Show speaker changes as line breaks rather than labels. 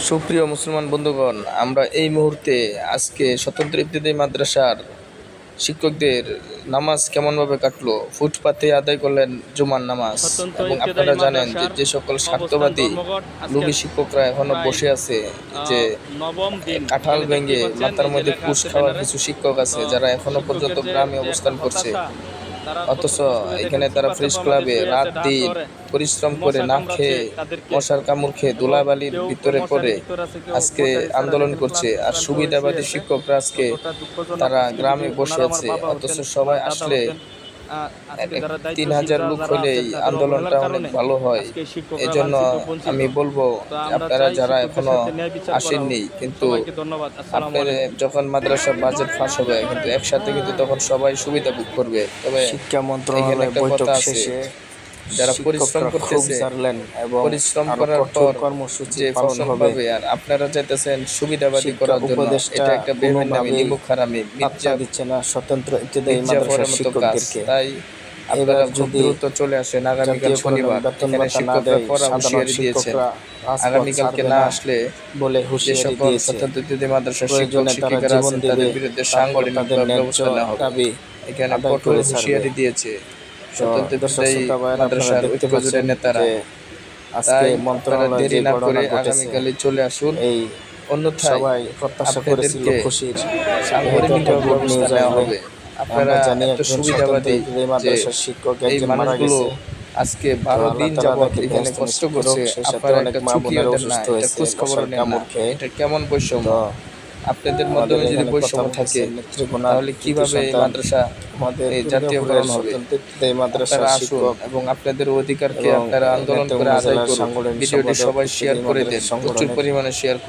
সুপ্রিয় মুসলমান বন্ধুগণ আমরা এই মুহূর্তে আজকে স্বতন্ত্র ইবতদায়ী মাদ্রাসার শিক্ষকদের নামাজ কেমনভাবে কাটলো ফুটপাতে আদায় করলেন জুমার নামাজ এবং আপনারা জানেন যে যে সকল স্বার্থবাদী লোভী শিক্ষকরা
এখনও
বসে আছে যে কাঁঠাল ভেঙে মাথার মধ্যে
যে
পুষ
লেখা
খাওয়া কিছু শিক্ষক আছে যারা এখনও পর্যন্ত গ্রামে অবস্থান করছে। অথচ এখানে তারা
ফ্রিজ
ফ্রেশ ক্লাবে রাত দিন। পরিশ্রম করে না খেয়ে। মশার কামড় খেয়ে
দোলাবালির
ভিতরে পড়ে আজকে আন্দোলন করছে আর সুবিধাবাদী শিক্ষকরা আজকে তারা গ্রামে বসে আছে অথচ সবাই আসলে তিন হাজার লোক হলে এই আন্দোলনটা অনেক ভালো হয়। এই জন্য আমি বলব আপনারা যারা
এখনও
আসেননি কিন্তু আপনার যখন মাদ্রাসা বাজেট ফাঁস হবে কিন্তু একসাথে কিন্তু তখন সবাই সুবিধা ভোগ করবে। তবে
শিক্ষা
এখানে
মন্ত্রণালয়
একটা
বৈঠক
কথা আছে,
শেষে
যারা পরিশ্রম করতেছে
এবং
পরিশ্রম করার পর
কর্মসূচি
যে ফসল
হবে।
পাবে আর আপনারা চাইতেছেন সুবিধাবাদী করার জন্য এটা একটা বেমেন নামে
কোনোভাবেই
নিমুখ হারামি মির্জা
দিচ্ছে না স্বতন্ত্র ইত্যাদি মাদ্রাসার শিক্ষকদেরকে।
তাই আপনারা খুব দ্রুত চলে আসেন আগামীকাল শনিবার এখানে শিক্ষকরা পড়া হুঁশিয়ারি দিয়েছেন। আগামীকালকে না আসলে
বলে হুঁশিয়ারি
সকল
দিয়েছে।
স্বতন্ত্র ইত্যাদি মাদ্রাসার শিক্ষক শিক্ষিকারা
জীবন
আছেন তাদের বিরুদ্ধে সাংগঠনিক ব্যবস্থা নেওয়া হবে এখানে কঠোর
করে
হুঁশিয়ারি দিয়েছে। নেতারা।
আজকে
তাই দেরি না করে
ঘটেছে
চলে আসুন।
এই
অন্যথায়
সবাই প্রত্যাশা করেছিল খুশির
সাংগঠনিক
একটা গুড
ব্যবস্থা
নিউজ
নেওয়া
আসবে।
হবে আপনারা
জানি
সুবিধাবাদী
মাদ্রাসার শিক্ষক একজন মারা গেছে।
আজকে বারো দিন যাবত এখানে কষ্ট করছে। আপনারা একটা না এটা খোঁজ খবর
মশার
নেন না। এটা কেমন বৈষম্য? আপনাদের
মধ্যে
মাধ্যমে যদি বৈষম্য থাকে তাহলে কীভাবে মাদ্রাসা জাতীয়করণ হবে? আপনারা আসুন এবং আপনাদের অধিকারকে আপনারা আন্দোলন করে আদায় করুন। ভিডিওটি সবাই শেয়ার করে দেন প্রচুর পরিমাণে শেয়ার